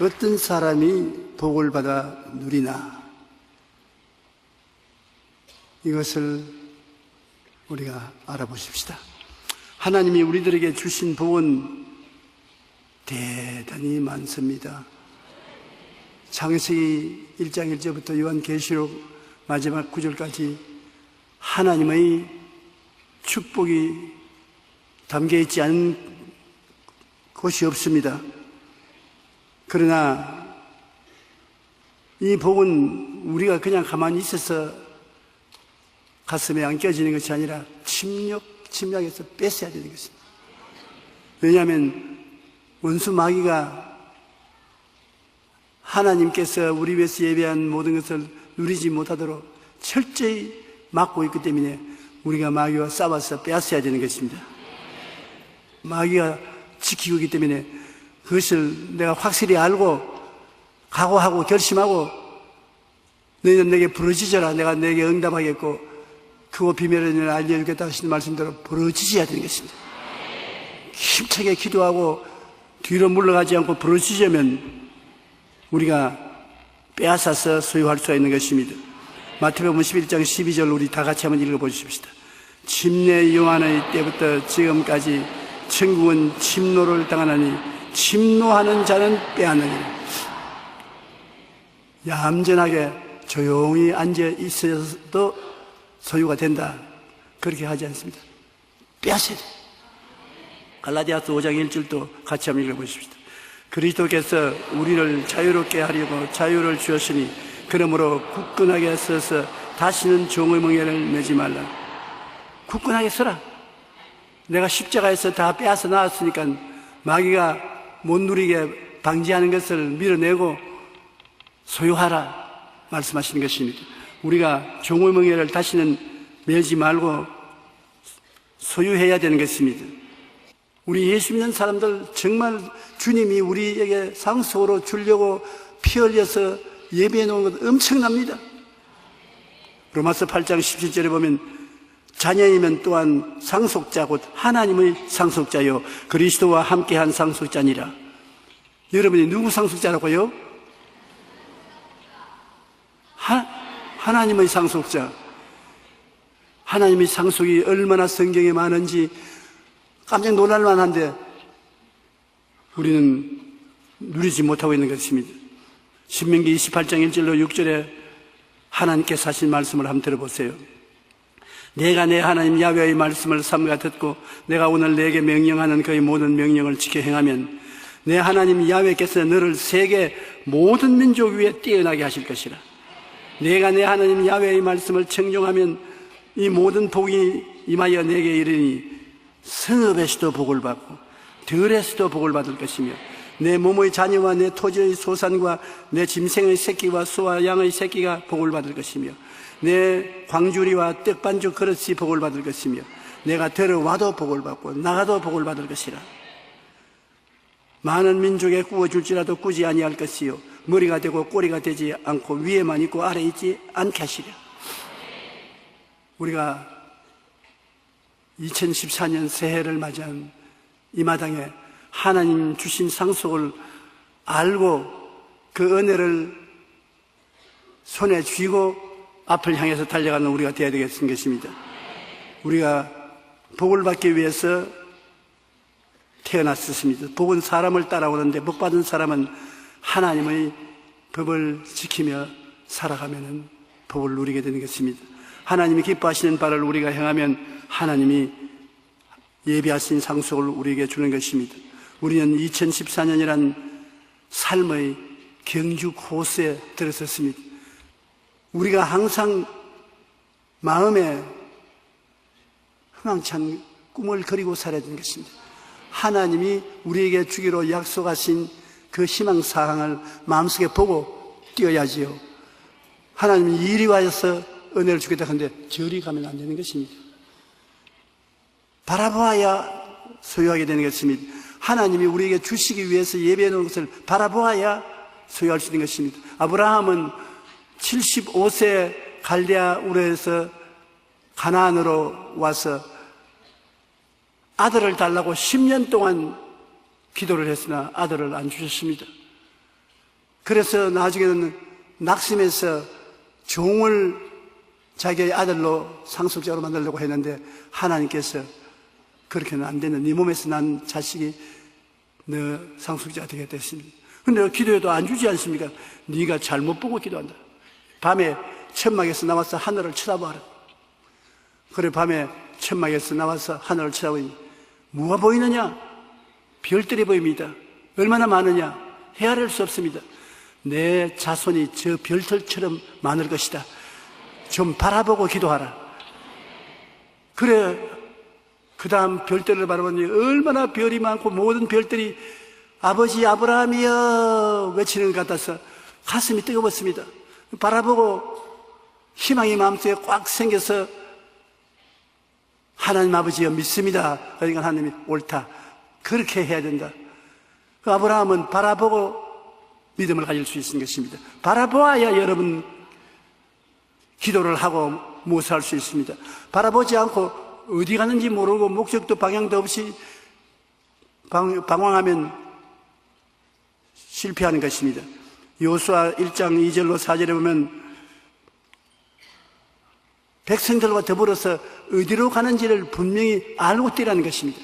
어떤 사람이 복을 받아 누리나 이것을 우리가 알아보십시다. 하나님이 우리들에게 주신 복은 대단히 많습니다. 창세기 1장 1절부터 요한계시록 마지막 9절까지 하나님의 축복이 담겨 있지 않은 곳이 없습니다. 그러나 이 복은 우리가 그냥 가만히 있어서 가슴에 안 껴지는 것이 아니라 침략, 침략해서 뺏어야 되는 것입니다. 왜냐하면 원수 마귀가 하나님께서 우리 위해서 예배한 모든 것을 누리지 못하도록 철저히 막고 있기 때문에 우리가 마귀와 싸워서 빼앗아야 되는 것입니다. 마귀가 지키고 있기 때문에 그것을 내가 확실히 알고 각오하고 결심하고 너희는 내게 부르짖어라 내가 내게 응답하겠고 그거 비밀을 알려주겠다 하시는 말씀대로 부르짖어야 되는 것입니다. 힘차게 기도하고 뒤로 물러가지 않고 부르짖으면 우리가 빼앗아서 소유할 수가 있는 것입니다. 마태복음 11장 12절 우리 다 같이 한번 읽어보십시다. 침례 요한의 때부터 지금까지 천국은 침노를 당하나니 침노하는 자는 빼앗느니라. 얌전하게 조용히 앉아 있어도 소유가 된다. 그렇게 하지 않습니다. 빼앗아야 돼. 갈라디아서 5장 1절도 같이 한번 읽어보십시다. 그리스도께서 우리를 자유롭게 하려고 자유를 주었으니 그러므로 굳건하게 서서 다시는 종의 멍에를 매지 말라. 굳건하게 서라. 내가 십자가에서 다 빼앗아 나왔으니까 마귀가 못 누리게 방지하는 것을 밀어내고 소유하라 말씀하시는 것입니다. 우리가 종의 멍에를 다시는 매지 말고 소유해야 되는 것입니다. 우리 예수 믿는 사람들 정말 주님이 우리에게 상속으로 주려고 피 흘려서 예배해 놓은 것 엄청납니다. 로마서 8장 17절에 보면 자녀이면 또한 상속자 곧 하나님의 상속자요 그리스도와 함께한 상속자니라. 여러분이 누구 상속자라고요? 하, 하나님의 상속자. 하나님의 상속이 얼마나 성경에 많은지 깜짝 놀랄 만한데 우리는 누리지 못하고 있는 것입니다. 신명기 28장 1절로 6절에 하나님께서 하신 말씀을 한번 들어보세요. 내가 내 하나님 야훼의 말씀을 삼가 듣고 내가 오늘 내게 명령하는 그의 모든 명령을 지켜 행하면 내 하나님 야훼께서 너를 세계 모든 민족 위에 뛰어나게 하실 것이라. 내가 내 하나님 야훼의 말씀을 청종하면 이 모든 복이 임하여 내게 이르니 성읍에서도 복을 받고 들에서도 복을 받을 것이며 내 몸의 자녀와 내 토지의 소산과 내 짐승의 새끼와 소와 양의 새끼가 복을 받을 것이며 내 광주리와 떡반죽 그릇이 복을 받을 것이며 내가 들어와도 복을 받고 나가도 복을 받을 것이라. 많은 민족에 구워줄지라도 꾸지 아니할 것이요. 머리가 되고 꼬리가 되지 않고 위에만 있고 아래 있지 않게 하시려 우리가 2014년 새해를 맞이한 이 마당에 하나님 주신 상속을 알고 그 은혜를 손에 쥐고 앞을 향해서 달려가는 우리가 되어야 되겠는 것입니다. 우리가 복을 받기 위해서 태어났습니다. 복은 사람을 따라오는데 복 받은 사람은 하나님의 법을 지키며 살아가면 복을 누리게 되는 것입니다. 하나님이 기뻐하시는 바를 우리가 행하면 하나님이 예비하신 상속을 우리에게 주는 것입니다. 우리는 2014년이란 삶의 경주 코스에 들어섰습니다. 우리가 항상 마음에 흥황찬 꿈을 그리고 살아야 되는 것입니다. 하나님이 우리에게 주기로 약속하신 그 희망 사항을 마음속에 보고 뛰어야지요. 하나님이 이리 와서 은혜를 주겠다 하는데 저리 가면 안 되는 것입니다. 바라보아야 소유하게 되는 것입니다. 하나님이 우리에게 주시기 위해서 예배해 놓은 것을 바라보아야 소유할 수 있는 것입니다. 아브라함은 75세 갈대아 우르에서 가나안으로 와서 아들을 달라고 10년 동안 기도를 했으나 아들을 안 주셨습니다. 그래서 나중에는 낙심해서 종을 자기의 아들로 상속자로 만들려고 했는데 하나님께서 그렇게는 안 되는 네 몸에서 난 자식이 너 상속자가 되겠다 했습니다. 근데 기도해도 안 주지 않습니까? 네가 잘못 보고 기도한다. 밤에 천막에서 나와서 하늘을 쳐다봐라. 그래 밤에 천막에서 나와서 하늘을 쳐다보니 뭐가 보이느냐? 별들이 보입니다. 얼마나 많으냐? 헤아릴 수 없습니다. 내 자손이 저 별들처럼 많을 것이다. 좀 바라보고 기도하라. 그래, 그 다음 별들을 바라보니 얼마나 별이 많고 모든 별들이 아버지 아브라함이여 외치는 것 같아서 가슴이 뜨거웠습니다. 바라보고 희망이 마음속에 꽉 생겨서 하나님 아버지여 믿습니다. 그러니까 하나님이 옳다. 그렇게 해야 된다. 그 아브라함은 바라보고 믿음을 가질 수 있는 것입니다. 바라보아야 여러분 기도를 하고 무엇을 할수 있습니다. 바라보지 않고 어디 가는지 모르고 목적도 방향도 없이 방, 방황하면 실패하는 것입니다. 요수아 1장 2절로 4절에 보면 백성들과 더불어서 어디로 가는지를 분명히 알고 뛰라는 것입니다.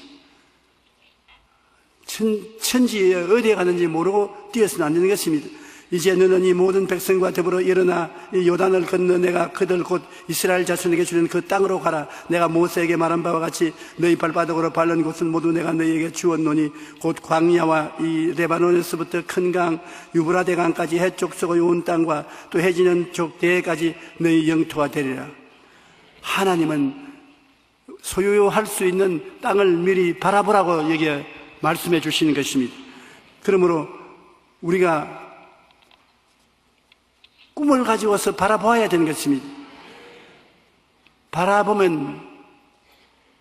천, 천지에 어디에 가는지 모르고 뛰어서는 안 되는 것입니다. 이제 너는 이 모든 백성과 더불어 일어나 이 요단을 건너 내가 그들 곧 이스라엘 자손에게 주는 그 땅으로 가라. 내가 모세에게 말한 바와 같이 너희 발바닥으로 밟는 곳은 모두 내가 너희에게 주었노니 곧 광야와 이 레바논에서부터 큰 강 유브라데 강까지 해쪽 서고 온 땅과 또 해지는 쪽 대까지 너희 영토가 되리라. 하나님은 소유할 수 있는 땅을 미리 바라보라고 여기 말씀해 주시는 것입니다. 그러므로 우리가 꿈을 가지고서 바라보아야 되는 것입니다. 바라보면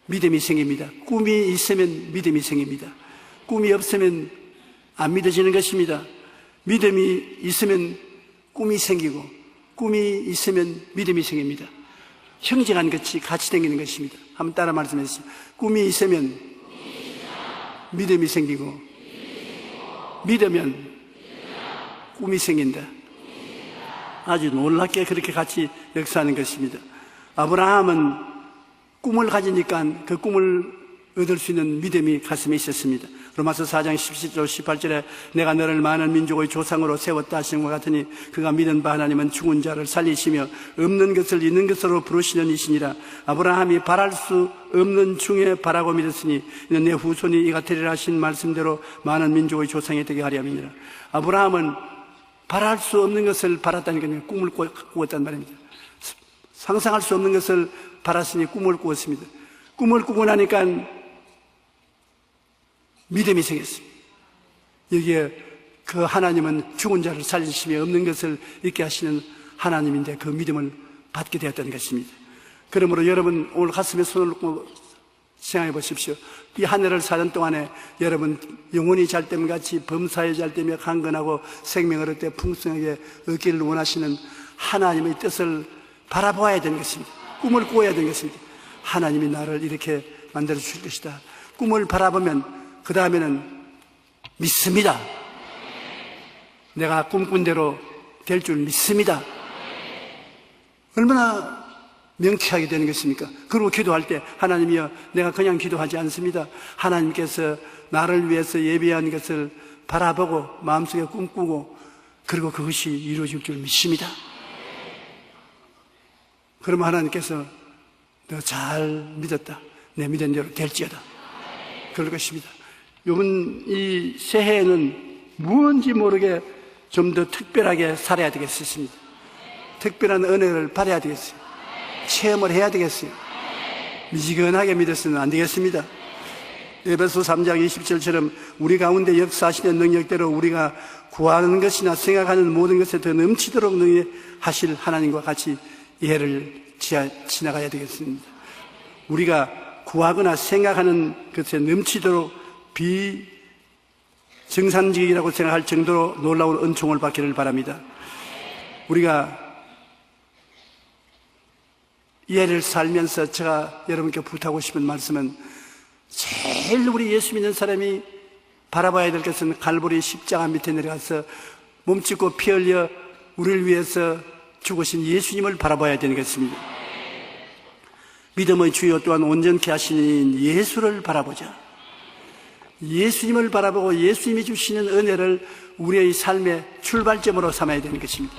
믿음이 생깁니다. 꿈이 있으면 믿음이 생깁니다. 꿈이 없으면 안 믿어지는 것입니다. 믿음이 있으면 꿈이 생기고 꿈이 있으면 믿음이 생깁니다. 형제간 같이 같이 다니는 것입니다. 한번 따라 말씀해 주세요. 꿈이 있으면 믿음이 생기고 믿으면 꿈이 생긴다. 아주 놀랍게 그렇게 같이 역사하는 것입니다. 아브라함은 꿈을 가지니까 그 꿈을 얻을 수 있는 믿음이 가슴에 있었습니다. 로마서 4장 17절 18절에 내가 너를 많은 민족의 조상으로 세웠다 하시는 것 같으니 그가 믿은 바 하나님은 죽은 자를 살리시며 없는 것을 있는 것으로 부르시는 이시니라 아브라함이 바랄 수 없는 중에 바라고 믿었으니 내 후손이 이가 되리라 하신 말씀대로 많은 민족의 조상이 되게 하려 함이니라 아브라함은 바랄 수 없는 것을 바랐다는 게 꿈을 꾸었단 말입니다. 상상할 수 없는 것을 바랐으니 꿈을 꾸었습니다. 꿈을 꾸고 나니까 믿음이 생겼습니다. 여기에 그 하나님은 죽은 자를 살리시며 없는 것을 있게 하시는 하나님인데 그 믿음을 받게 되었다는 것입니다. 그러므로 여러분 오늘 가슴에 손을 놓고 생각해 보십시오. 이 하늘을 사는 동안에 여러분 영혼이 잘 때면 같이 범사에 잘 때며 강건하고 생명을 얻되 풍성하게 얻기를 원하시는 하나님의 뜻을 바라보아야 되는 것입니다. 꿈을 꾸어야 되는 것입니다. 하나님이 나를 이렇게 만들어 주실 것이다. 꿈을 바라보면 그 다음에는 믿습니다. 내가 꿈꾼 대로 될 줄 믿습니다. 얼마나 명쾌하게 되는 것입니까? 그리고 기도할 때 하나님이여 내가 그냥 기도하지 않습니다. 하나님께서 나를 위해서 예비한 것을 바라보고 마음속에 꿈꾸고 그리고 그것이 이루어질 줄 믿습니다. 그러면 하나님께서 너 잘 믿었다. 내 믿은 대로 될지어다. 그럴 것입니다. 요번 이 새해에는 무언지 모르게 좀 더 특별하게 살아야 되겠습니다. 특별한 은혜를 받아야 되겠어요. 체험을 해야 되겠어요. 미지근하게 믿었으면 안 되겠습니다. 에베소 3장 20절처럼 우리 가운데 역사하시는 능력대로 우리가 구하는 것이나 생각하는 모든 것에 더 넘치도록 능히 하실 하나님과 같이 이해를 지나가야 되겠습니다. 우리가 구하거나 생각하는 것에 넘치도록 비정상적이라고 생각할 정도로 놀라운 은총을 받기를 바랍니다. 우리가 이해를 살면서 제가 여러분께 부탁하고 싶은 말씀은 제일 우리 예수 믿는 사람이 바라봐야 될 것은 갈보리 십자가 밑에 내려가서 몸짓고 피 흘려 우리를 위해서 죽으신 예수님을 바라봐야 되는 것입니다. 믿음의 주요 또한 온전케 하시는 예수를 바라보자. 예수님을 바라보고 예수님이 주시는 은혜를 우리의 삶의 출발점으로 삼아야 되는 것입니다.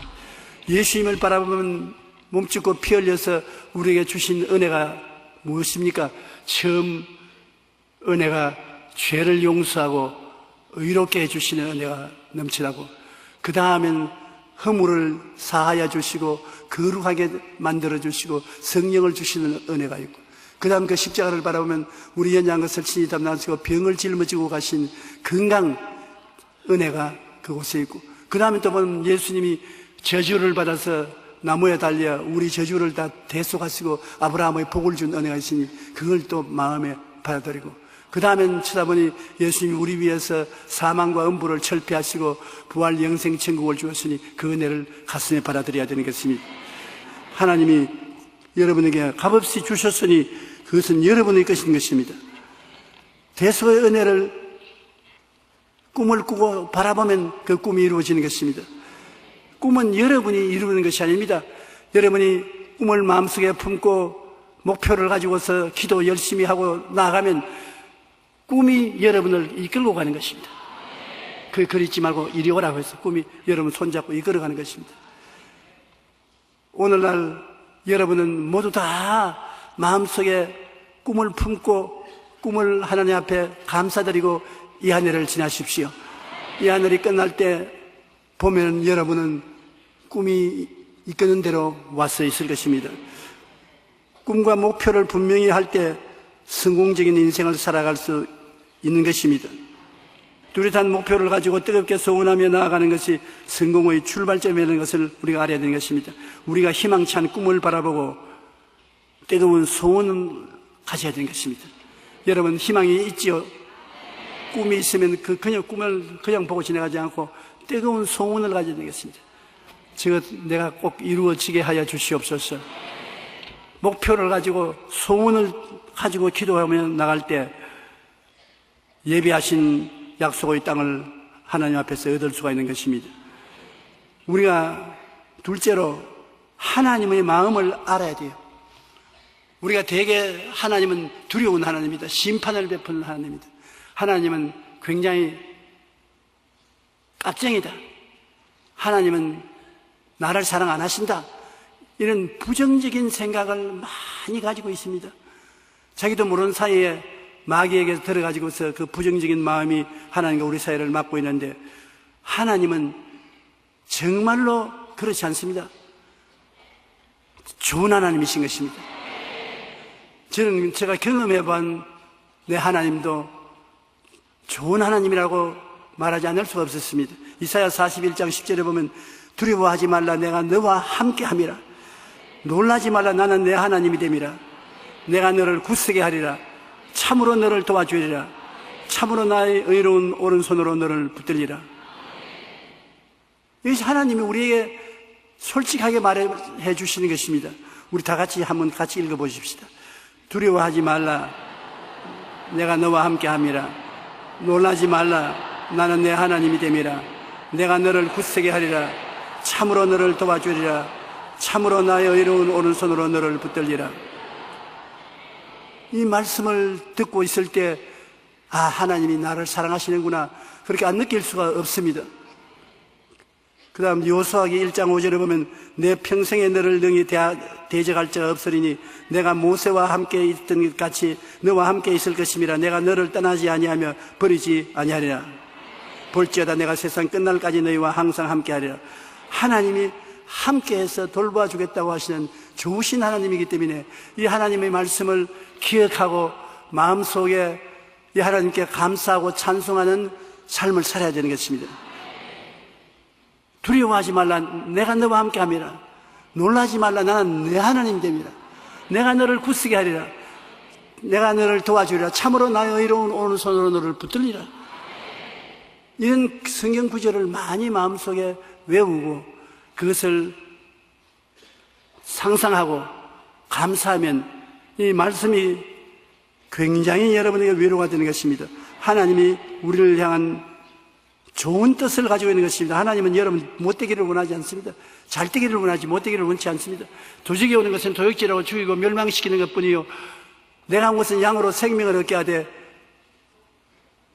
예수님을 바라보면 몸짓고 피 흘려서 우리에게 주신 은혜가 무엇입니까? 처음 은혜가 죄를 용서하고 의롭게 해주시는 은혜가 넘치라고. 그 다음엔 허물을 사하여 주시고 거룩하게 만들어 주시고 성령을 주시는 은혜가 있고. 그 다음 그 십자가를 바라보면 우리 연양 것을 친히 담당하시고 병을 짊어지고 가신 건강 은혜가 그곳에 있고. 그 다음에 또 보면 예수님이 저주를 받아서 나무에 달려 우리 저주를 다 대속하시고 아브라함의 복을 준 은혜가 있으니 그걸 또 마음에 받아들이고 그 다음엔 쳐다보니 예수님이 우리 위해서 사망과 음부를 철폐하시고 부활 영생 천국을 주었으니 그 은혜를 가슴에 받아들여야 되는 것입니다. 하나님이 여러분에게 값없이 주셨으니 그것은 여러분의 것인 것입니다. 대소의 은혜를 꿈을 꾸고 바라보면 그 꿈이 이루어지는 것입니다. 꿈은 여러분이 이루는 것이 아닙니다. 여러분이 꿈을 마음속에 품고 목표를 가지고서 기도 열심히 하고 나가면 꿈이 여러분을 이끌고 가는 것입니다. 그 그리지 말고 이리 오라고 해서 꿈이 여러분 손잡고 이끌어가는 것입니다. 오늘날 여러분은 모두 다 마음속에 꿈을 품고 꿈을 하나님 앞에 감사드리고 이 하늘을 지나십시오. 이 하늘이 끝날 때 보면 여러분은 꿈이 이끄는 대로 와서 있을 것입니다. 꿈과 목표를 분명히 할 때 성공적인 인생을 살아갈 수 있는 것입니다. 뚜렷한 목표를 가지고 뜨겁게 소원하며 나아가는 것이 성공의 출발점이라는 것을 우리가 알아야 되는 것입니다. 우리가 희망찬 꿈을 바라보고 뜨거운 소원을 가져야 되는 것입니다. 여러분 희망이 있지요? 꿈이 있으면 그 그냥 꿈을 그냥 보고 지나가지 않고 뜨거운 소원을 가져야 되는 것입니다. 저 내가 꼭 이루어지게 하여 주시옵소서. 목표를 가지고 소원을 가지고 기도하며 나갈 때 예비하신 약속의 땅을 하나님 앞에서 얻을 수가 있는 것입니다. 우리가 둘째로 하나님의 마음을 알아야 돼요. 우리가 대개 하나님은 두려운 하나님입니다. 심판을 베푸는 하나님입니다. 하나님은 굉장히 깍쟁이다. 하나님은 나를 사랑 안 하신다. 이런 부정적인 생각을 많이 가지고 있습니다. 자기도 모르는 사이에 마귀에게 들어가지고서 그 부정적인 마음이 하나님과 우리 사이를 막고 있는데 하나님은 정말로 그렇지 않습니다. 좋은 하나님이신 것입니다. 저는 제가 경험해 본 내 하나님도 좋은 하나님이라고 말하지 않을 수가 없었습니다. 이사야 41장 10절에 보면 두려워하지 말라 내가 너와 함께 함이라. 놀라지 말라 나는 내 하나님이 됨이라. 내가 너를 굳세게 하리라. 참으로 너를 도와주리라. 참으로 나의 의로운 오른손으로 너를 붙들리라. 이것이 하나님이 우리에게 솔직하게 말해 주시는 것입니다. 우리 다 같이 한번 같이 읽어 보십시다. 두려워하지 말라. 내가 너와 함께 함이라. 놀라지 말라. 나는 내 하나님이 됨이라. 내가 너를 굳세게 하리라. 참으로 너를 도와주리라. 참으로 나의 의로운 오른손으로 너를 붙들리라. 이 말씀을 듣고 있을 때, 아, 하나님이 나를 사랑하시는구나. 그렇게 안 느낄 수가 없습니다. 그 다음 요수하기 1장 5절에 보면 내 평생에 너를 능히 대적할 자가 없으리니 내가 모세와 함께 있던 것 같이 너와 함께 있을 것임이라 내가 너를 떠나지 아니하며 버리지 아니하리라 볼지어다 내가 세상 끝날까지 너희와 항상 함께하리라 하나님이 함께해서 돌봐주겠다고 하시는 좋으신 하나님이기 때문에 이 하나님의 말씀을 기억하고 마음속에 이 하나님께 감사하고 찬송하는 삶을 살아야 되는 것입니다. 두려워하지 말라. 내가 너와 함께 함이라. 놀라지 말라. 나는 내 하나님 됩니다. 내가 너를 굳세게 하리라. 내가 너를 도와주리라. 참으로 나의 의로운 오른손으로 너를 붙들리라. 이런 성경 구절을 많이 마음속에 외우고 그것을 상상하고 감사하면 이 말씀이 굉장히 여러분에게 위로가 되는 것입니다. 하나님이 우리를 향한 좋은 뜻을 가지고 있는 것입니다. 하나님은 여러분 못되기를 원하지 않습니다. 잘되기를 원하지 못되기를 원치 않습니다. 도적이 오는 것은 도역질하고 죽이고 멸망시키는 것뿐이요. 내가 온 것은 양으로 생명을 얻게 하되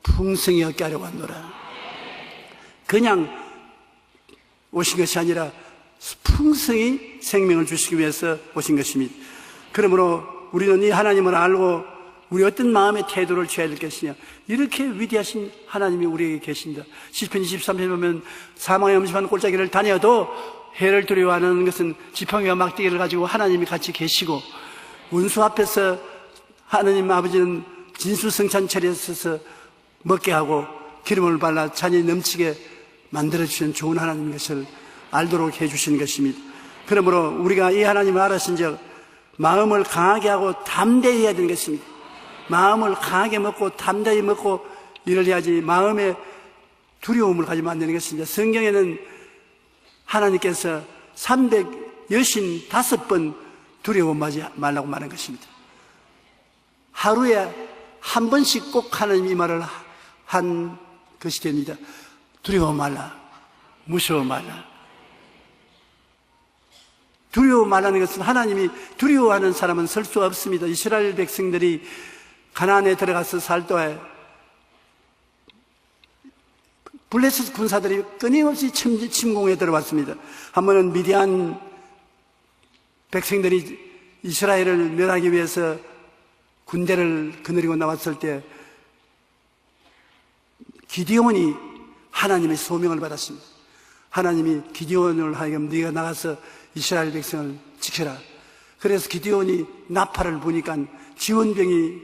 풍성히 얻게 하려고 한노라. 그냥 오신 것이 아니라 풍성히 생명을 주시기 위해서 오신 것입니다. 그러므로 우리는 이 하나님을 알고 우리 어떤 마음의 태도를 취해야 될 것이냐. 이렇게 위대하신 하나님이 우리에게 계신다. 시편 23편 보면 사망의 음침한 골짜기를 다녀도 해를 두려워하는 것은 지팡이와 막대기를 가지고 하나님이 같이 계시고 운수 앞에서 하나님 아버지는 진수성찬 차려서서 먹게 하고 기름을 발라 잔이 넘치게 만들어주신 좋은 하나님인 것을 알도록 해주신 것입니다. 그러므로 우리가 이 하나님을 알았은 적 마음을 강하게 하고 담대히 해야 되는 것입니다. 마음을 강하게 먹고 담대히 먹고 일을 해야지 마음에 두려움을 가지면 안 되는 것입니다. 성경에는 하나님께서 365번 두려워하지 말라고 말한 것입니다. 하루에 한 번씩 꼭 하나님 이 말을 한 것이 됩니다. 두려워 말라. 무서워 말라. 두려워 말하는 것은 하나님이 두려워하는 사람은 설 수 없습니다. 이스라엘 백성들이 가나안에 들어가서 살도에 블레스 군사들이 끊임없이 침, 침공에 들어왔습니다. 한 번은 미디안 백성들이 이스라엘을 멸하기 위해서 군대를 거느리고 나왔을 때 기디온이 하나님의 소명을 받았습니다. 하나님이 기디온을 하여금 네가 나가서 이스라엘 백성을 지켜라. 그래서 기디온이 나팔을 보니까 지원병이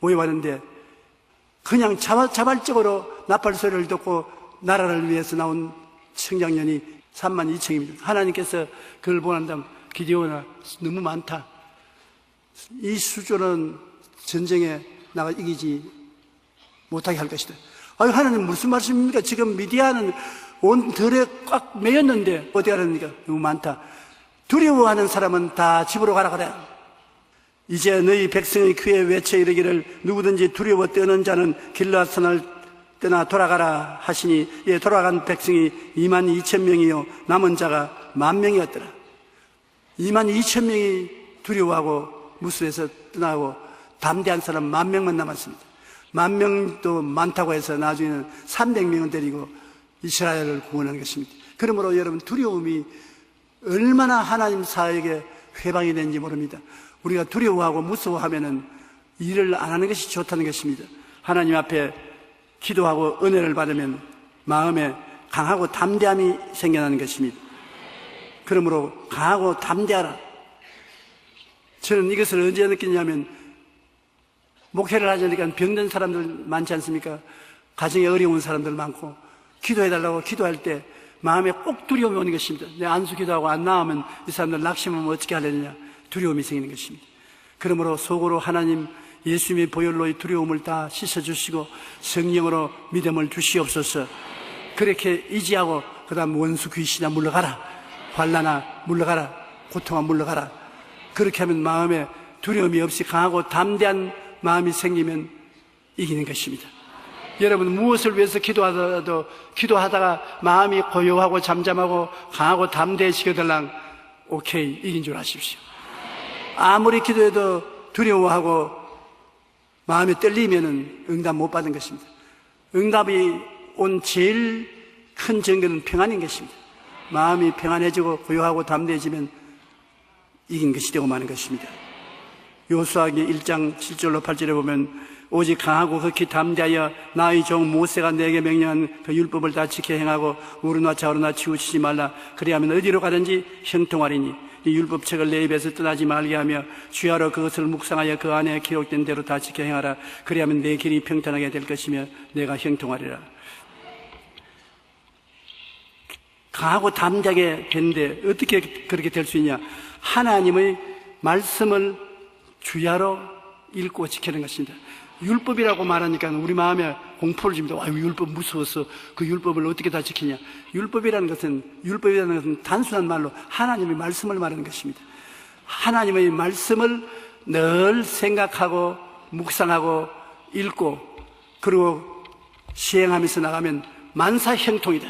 모여왔는데 그냥 자발, 자발적으로 나팔 소리를 듣고 나라를 위해서 나온 청장년이 3만 2천입니다. 하나님께서 그걸 보는다면 기디온아 너무 많다. 이 수준은 전쟁에 나가 이기지 못하게 할 것이다. 아유, 하나님 무슨 말씀입니까? 지금 미디아는 온 들에 꽉 매였는데 어디 가랍니까? 너무 많다. 두려워하는 사람은 다 집으로 가라 그래. 이제 너희 백성의 귀에 외쳐 이르기를 누구든지 두려워 떠는 자는 길라선을 떠나 돌아가라 하시니 예 돌아간 백성이 2만 2천 명이요 남은 자가 만 명이었더라. 2만 2천 명이 두려워하고 무술에서 떠나고 담대한 사람 만 명만 남았습니다. 만 명도 많다고 해서 나중에는 300명은 데리고 이스라엘을 구원하는 것입니다. 그러므로 여러분 두려움이 얼마나 하나님 사에게 회방이 되는지 모릅니다. 우리가 두려워하고 무서워하면은 일을 안 하는 것이 좋다는 것입니다. 하나님 앞에 기도하고 은혜를 받으면 마음에 강하고 담대함이 생겨나는 것입니다. 그러므로 강하고 담대하라. 저는 이것을 언제 느끼냐면 목회를 하자니까 병든 사람들 많지 않습니까? 가정에 어려운 사람들 많고 기도해달라고 기도할 때 마음에 꼭 두려움이 오는 것입니다. 내 안수 기도하고 안 나오면 이 사람들 낙심하면 어떻게 하려느냐 두려움이 생기는 것입니다. 그러므로 속으로 하나님 예수님의 보혈로 이 두려움을 다 씻어주시고 성령으로 믿음을 주시옵소서 그렇게 의지하고 그 다음 원수 귀신아 물러가라 환란아 물러가라 고통아 물러가라 그렇게 하면 마음에 두려움이 없이 강하고 담대한 마음이 생기면 이기는 것입니다. 여러분 무엇을 위해서 기도하더라도 기도하다가 마음이 고요하고 잠잠하고 강하고 담대해지게달랑 오케이 이긴 줄 아십시오. 아무리 기도해도 두려워하고 마음이 떨리면은 응답 못 받은 것입니다. 응답이 온 제일 큰 증거는 평안인 것입니다. 마음이 평안해지고 고요하고 담대해지면 이긴 것이 되고 마는 것입니다. 요수하기 1장 7절로 8절에 보면 오직 강하고 극히 담대하여 나의 종 모세가 내게 명령한 그 율법을 다 지켜 행하고 우르나 좌우나 치우치지 말라. 그리하면 어디로 가든지 형통하리니 이 율법책을 내 입에서 떠나지 말게 하며 주야로 그것을 묵상하여 그 안에 기록된 대로 다 지켜 행하라. 그리하면 내 길이 평탄하게 될 것이며 내가 형통하리라. 강하고 담대하게 됐는데 어떻게 그렇게 될 수 있냐? 하나님의 말씀을 주야로 읽고 지키는 것입니다 율법이라고 말하니까 우리 마음에 공포를 줍니다. 아, 율법 무서워서 그 율법을 어떻게 다 지키냐. 율법이라는 것은, 율법이라는 것은 단순한 말로 하나님의 말씀을 말하는 것입니다. 하나님의 말씀을 늘 생각하고, 묵상하고, 읽고, 그리고 시행하면서 나가면 만사 형통이다.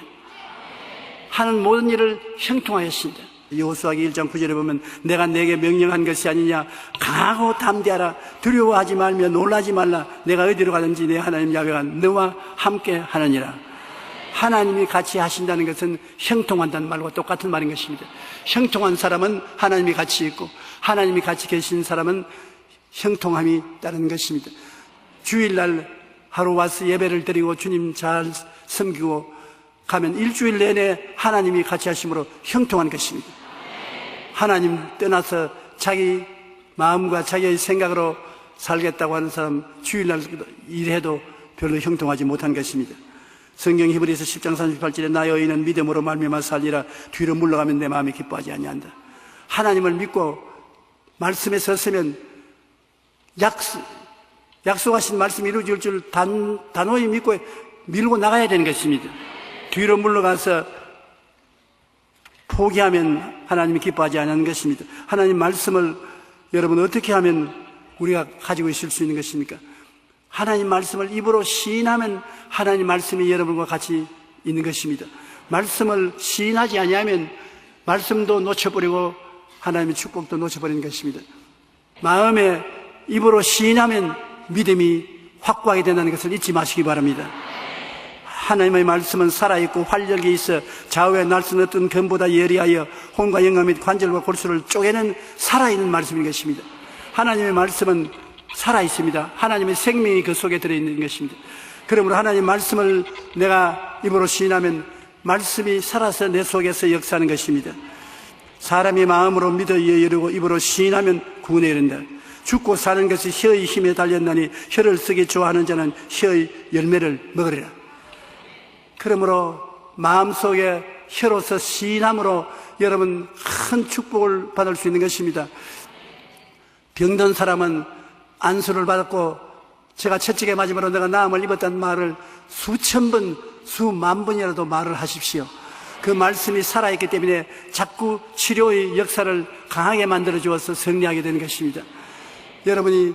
하는 모든 일을 형통하였습니다. 여호수아기 1장 9절에 보면 내가 내게 명령한 것이 아니냐. 강하고 담대하라. 두려워하지 말며 놀라지 말라. 내가 어디로 가든지 내 하나님 야훼가 너와 함께 하느니라. 하나님이 같이 하신다는 것은 형통한다는 말과 똑같은 말인 것입니다. 형통한 사람은 하나님이 같이 있고 하나님이 같이 계신 사람은 형통함이 따르는 것입니다. 주일날 하루 와서 예배를 드리고 주님 잘 섬기고 가면 일주일 내내 하나님이 같이 하심으로 형통한 것입니다. 하나님 떠나서 자기 마음과 자기의 생각으로 살겠다고 하는 사람 주일날 일해도 별로 형통하지 못한 것입니다. 성경 히브리서 10장 38절에 나의 의인은 믿음으로 말미암아 살리라 뒤로 물러가면 내 마음이 기뻐하지 아니한다. 하나님을 믿고 말씀에 섰으면 약속, 약속하신 말씀이 이루어질 줄 단, 단호히 믿고 밀고 나가야 되는 것입니다. 뒤로 물러가서 포기하면 하나님이 기뻐하지 않는 것입니다. 하나님 말씀을 여러분 어떻게 하면 우리가 가지고 있을 수 있는 것입니까? 하나님 말씀을 입으로 시인하면 하나님 말씀이 여러분과 같이 있는 것입니다. 말씀을 시인하지 아니하면 말씀도 놓쳐버리고 하나님의 축복도 놓쳐버리는 것입니다. 마음에 입으로 시인하면 믿음이 확고하게 된다는 것을 잊지 마시기 바랍니다. 하나님의 말씀은 살아있고 활력이 있어 좌우에 날선 어떤 검보다 예리하여 혼과 영감 및 관절과 골수를 쪼개는 살아있는 말씀인 것입니다. 하나님의 말씀은 살아있습니다. 하나님의 생명이 그 속에 들어있는 것입니다. 그러므로 하나님 말씀을 내가 입으로 시인하면 말씀이 살아서 내 속에서 역사하는 것입니다. 사람이 마음으로 믿어 이르고 입으로 시인하면 구원에 이른다. 죽고 사는 것이 혀의 힘에 달렸나니 혀를 쓰기 좋아하는 자는 혀의 열매를 먹으리라. 그러므로 마음속에 혀로서 시인함으로 여러분 큰 축복을 받을 수 있는 것입니다. 병든 사람은 안수를 받았고 제가 채찍에 맞으므로 내가 나음을 입었다는 말을 수천 번, 수만 번이라도 말을 하십시오. 그 말씀이 살아있기 때문에 자꾸 치료의 역사를 강하게 만들어 주어서 승리하게 되는 것입니다. 여러분이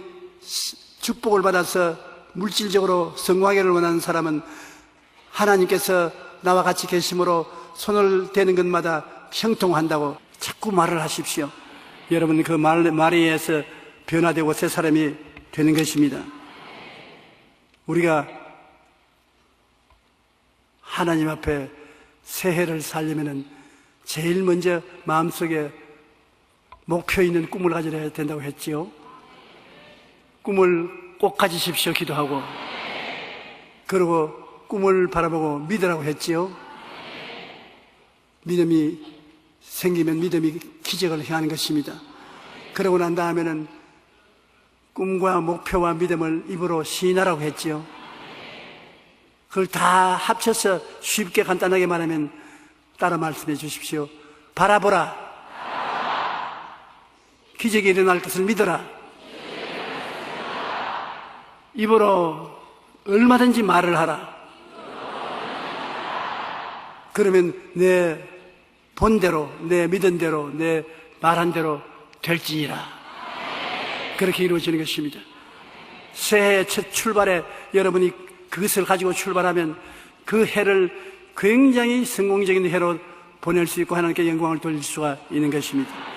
축복을 받아서 물질적으로 성공하기를 원하는 사람은 하나님께서 나와 같이 계심으로 손을 대는 것마다 형통한다고 자꾸 말을 하십시오. 여러분 그 말, 말에 의해서 변화되고 새 사람이 되는 것입니다. 우리가 하나님 앞에 새해를 살려면은 제일 먼저 마음속에 목표 있는 꿈을 가져야 된다고 했지요. 꿈을 꼭 가지십시오 기도하고 그리고 꿈을 바라보고 믿으라고 했지요. 믿음이 생기면 믿음이 기적을 행하는 것입니다. 그러고 난 다음에는 꿈과 목표와 믿음을 입으로 시인하라고 했지요. 그걸 다 합쳐서 쉽게 간단하게 말하면 따라 말씀해 주십시오. 바라보라. 기적이 일어날 것을 믿어라. 입으로 얼마든지 말을 하라. 그러면 내 본대로, 내 믿은 대로, 내 말한 대로 될지니라. 그렇게 이루어지는 것입니다. 새해 첫 출발에 여러분이 그것을 가지고 출발하면 그 해를 굉장히 성공적인 해로 보낼 수 있고 하나님께 영광을 돌릴 수가 있는 것입니다.